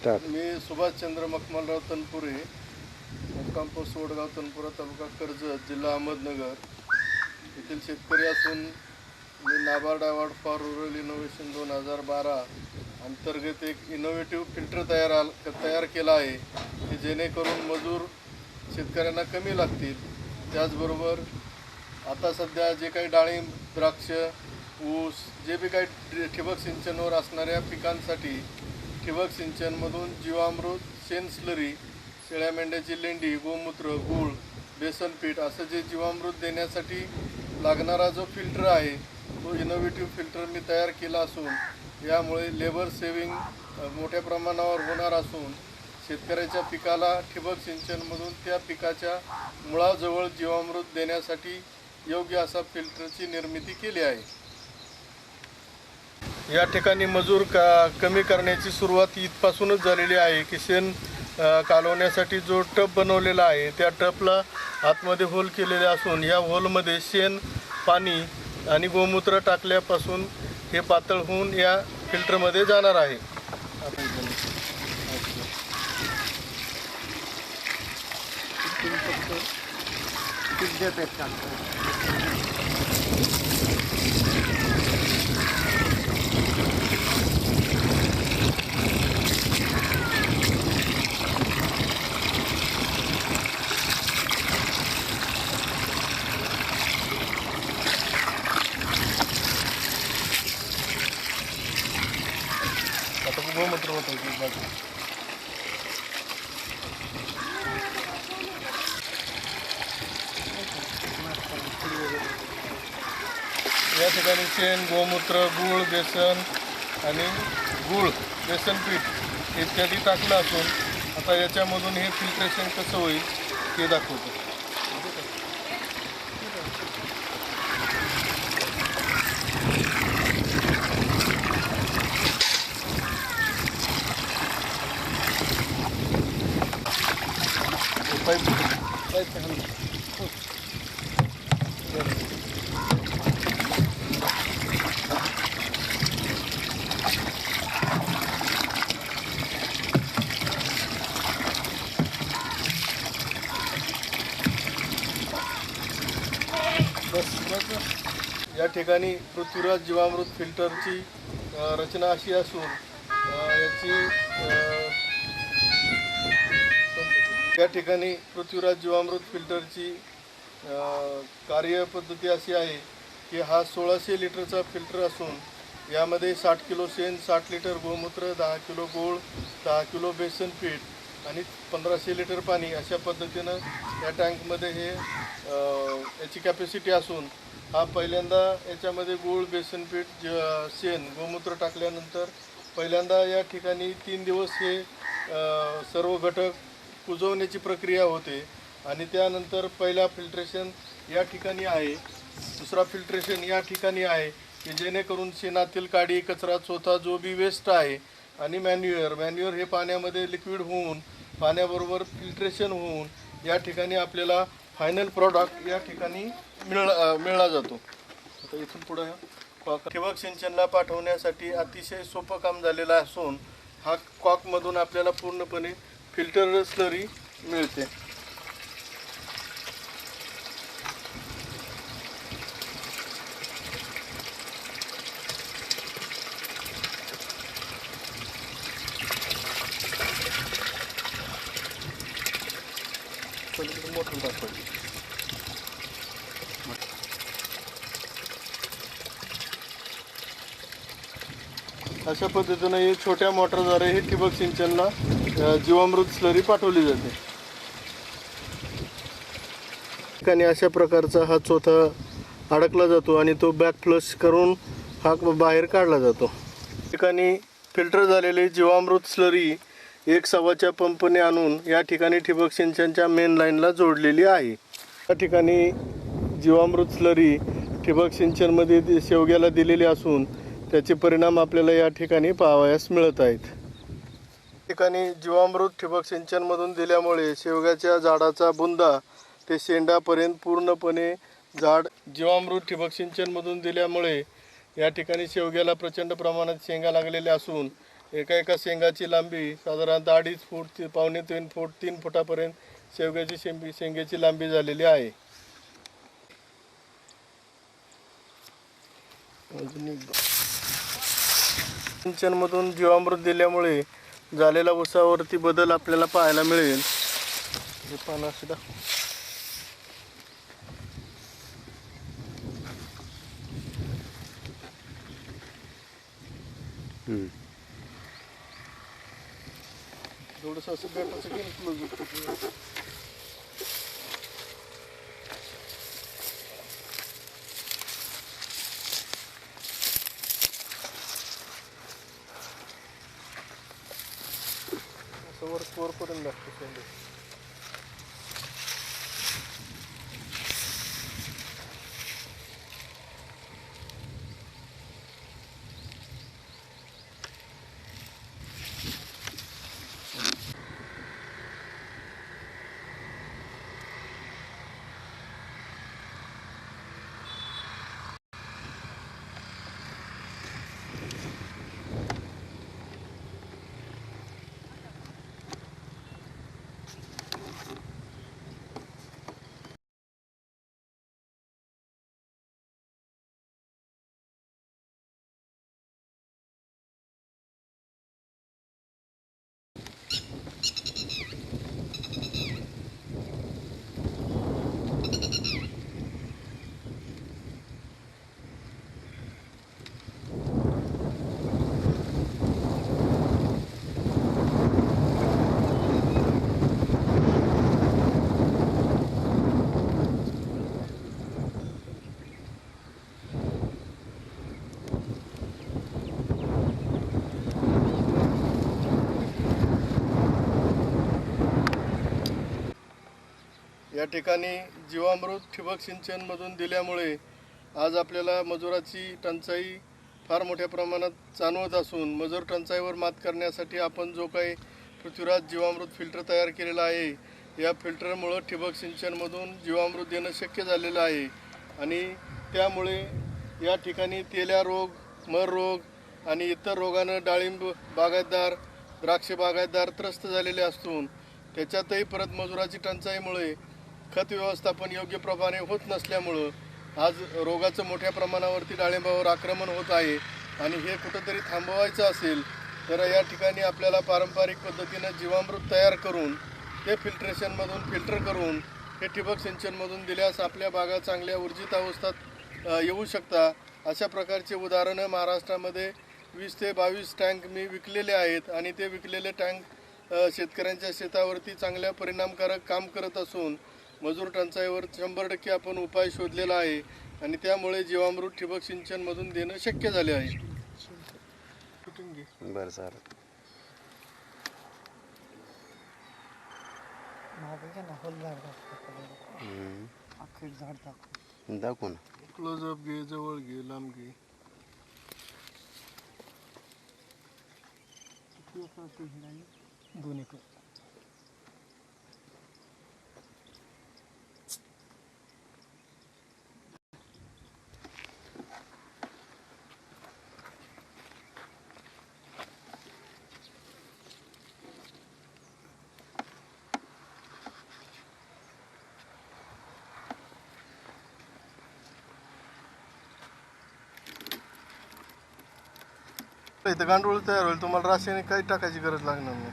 Start मी सुभाषचंद्र मखमलराव तनपुरे मुक्काम post Wadgaon Tanpura तालुका कर्जत जिल्हा अहमदनगर. येथील शेतकरी असून मी NABARD award for rural innovation दोन हजार बारा अंतर्गत एक इनोव्हेटिव्ह फिल्टर तयार आल तयार केला आहे की जेणेकरून मजूर शेतकऱ्यांना कमी लागतील. त्याचबरोबर आता सध्या जे काही डाळिंब द्राक्ष ऊस जे बी काही ठिबक सिंचनवर असणाऱ्या पिकांसाठी ठिबक सिंचनमधून जीवामृत शेण शेळ्या मेंढ्याची लेंडी गोमूत्र गूळ बेसनपीठ असं जे जीवामृत देण्यासाठी लागणारा जो फिल्टर आहे तो इनोव्हेटिव्ह फिल्टर मी तयार केला असून यामुळे लेबर सेविंग मोठ्या प्रमाणावर होणार असून शेतकऱ्याच्या पिकाला ठिबक सिंचनमधून त्या पिकाच्या मुळाजवळ जीवामृत देण्यासाठी योग्य असा फिल्टरची निर्मिती केली आहे. या ठिकाणी मजूर का कमी करण्याची सुरुवात इथपासूनच झालेली आहे की शेण कालवण्यासाठी जो टप बनवलेला आहे त्या टपला आतमध्ये होल केलेले असून या होलमध्ये शेण पाणी आणि गोमूत्र टाकल्यापासून हे पातळ होऊन या फिल्टरमध्ये जाणार आहे आता गोमूत्र होतं या ठिकाणी शेण गोमूत्र गूळ बेसन आणि गूळ बेसन पीठ इत्यादी टाकलं असून आता याच्यामधून हे फिल्ट्रेशन कसं होईल ते दाखवतो. पाईप पाईप बस बस बस. या ठिकाणी पृथ्वीराज जीवामृत फिल्टरची अ, रचना अशी असून अ, याची अ, या ठिकाणी पृथ्वीराज जीवामृत फिल्टरची कार्यपद्धती अशी आहे की हा सोळाशे लिटरचा फिल्टर असून यामध्ये साठ किलो शेण साठ लिटर गोमूत्र दहा किलो गोळ दहा किलो बेसन पीठ आणि पंधराशे लिटर पाणी अशा पद्धतीनं या टँकमध्ये हे याची कॅपॅसिटी असून हा पहिल्यांदा याच्यामध्ये गूळ बेसन पीठ ज- शेण गोमूत्र टाकल्यानंतर पहिल्यांदा या ठिकाणी तीन दिवस हे सर्व घटक कुजवण्याची प्रक्रिया होते आणि त्यानंतर पहिला फिल्ट्रेशन या ठिकाणी आहे. दुसरा फिल्ट्रेशन या ठिकाणी आहे की जेणेकरून शेणातील काडी कचरा चोथा जो बी वेस्ट आहे आणि मॅन्युअर मॅन्युअर हे पाण्यामध्ये लिक्विड होऊन पाण्याबरोबर फिल्ट्रेशन होऊन या ठिकाणी आपल्याला फायनल प्रॉडक्ट या ठिकाणी मिळ मिळला जातो. आता इथून पुढं कॉक ठिबक सिंचनला पाठवण्यासाठी अतिशय सोपं काम झालेलं असून हा कॉकमधून आपल्याला पूर्णपणे फिल्टर स्लरी मिळते. दाखवायची अशा पद्धतीनं हे छोट्या मोटरद्वारे हे ठिबक सिंचनला जीवामृत स्लरी पाठवली जाते. ठिकाणी अशा प्रकारचा हा चोथा अडकला जातो आणि तो बॅक फ्लश करून हा बाहेर काढला जातो. ठिकाणी फिल्टर झालेले जीवामृत स्लरी एक सव्वाच्या पंपने आणून या ठिकाणी ठिबक सिंचनच्या मेन लाईनला जोडलेली आहे. या ठिकाणी जीवामृत स्लरी ठिबक सिंचनमध्ये दि- शेवग्याला दिलेली असून त्याचे परिणाम आपल्याला या ठिकाणी पाहावयास मिळत आहेत. ठिकाणी जीवामृत ठिबक सिंचनमधून दिल्यामुळे शेवग्याच्या झाडाचा बुंदा ते शेंडापर्यंत पूर्णपणे झाड जीवामृत ठिबक सिंचनमधून दिल्यामुळे या ठिकाणी शेवग्याला प्रचंड प्रमाणात शेंगा लागलेल्या असून एका एका शेंगाची लांबी साधारणतः अडीच फूट ते पावणे तीन फूट तीन फुटापर्यंत शेवग्याची शेंबी शेंगेची लांबी झालेली आहे अजून एकदा. सिंचनमधून जीवामृत दिल्यामुळे झालेला ऊसावरती बदल आपल्याला पाहायला मिळेल. हे पानं सुद्धा थोडंसं असं गटाचं करून या ठिकाणी जीवामृत ठिबक सिंचनमधून दिल्यामुळे आज आपल्याला मजुराची टंचाई फार मोठ्या प्रमाणात जाणवत असून मजूर टंचाईवर मात करण्यासाठी आपण जो काही पृथ्वीराज जीवामृत फिल्टर तयार केलेला आहे या फिल्टरमुळं ठिबक सिंचनमधून जीवामृत देणं शक्य झालेलं आहे. आणि त्यामुळे या ठिकाणी तेल्या रोग मर रोग आणि इतर रोगानं डाळिंब बागायतदार द्राक्ष बागायतदार त्रस्त झालेले असून त्याच्यातही परत मजुराची टंचाईमुळे खत व्यवस्थापन योग्य प्रमाणे होत नसल्यामुळं आज रोगाचं मोठ्या प्रमाणावरती डाळिंबावर आक्रमण होत आहे आणि हे कुठंतरी थांबवायचं असेल तर या ठिकाणी आपल्याला पारंपरिक पद्धतीनं जीवामृत तयार करून ते फिल्ट्रेशनमधून फिल्टर करून हे ठिबक सिंचनमधून दिल्यास आपल्या बागा चांगल्या ऊर्जित अवस्थेत येऊ शकता. अशा प्रकारचे उदाहरणं महाराष्ट्रामध्ये वीस ते बावीस टँक मी विकलेले आहेत आणि ते विकलेले टँक शेतकऱ्यांच्या शेतावरती चांगल्या परिणामकारक काम करत असून मजूर टंचाईवर शंभर टक्के आपण उपाय शोधलेला आहे आणि त्यामुळे जीवामृत ठिबक सिंचनमधून देणं शक्य झाले आहे. बरं चालेल. मागे ना. दाखव क्लोजअप घे जवळ घे लांब घे. किती एकर इथं गांडूळ तयार होईल तुम्हाला रासायनिक काही टाकायची गरज लागणार नाही.